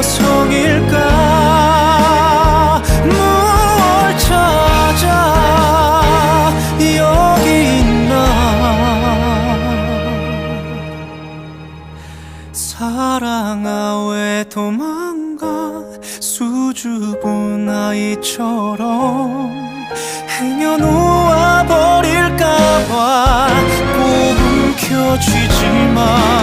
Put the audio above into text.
보석일까? 뭘 찾아? 여기 있나? 사랑아 왜 도망가? 수줍은 아이처럼 행여 놓아버릴까봐 꿈 켜지지만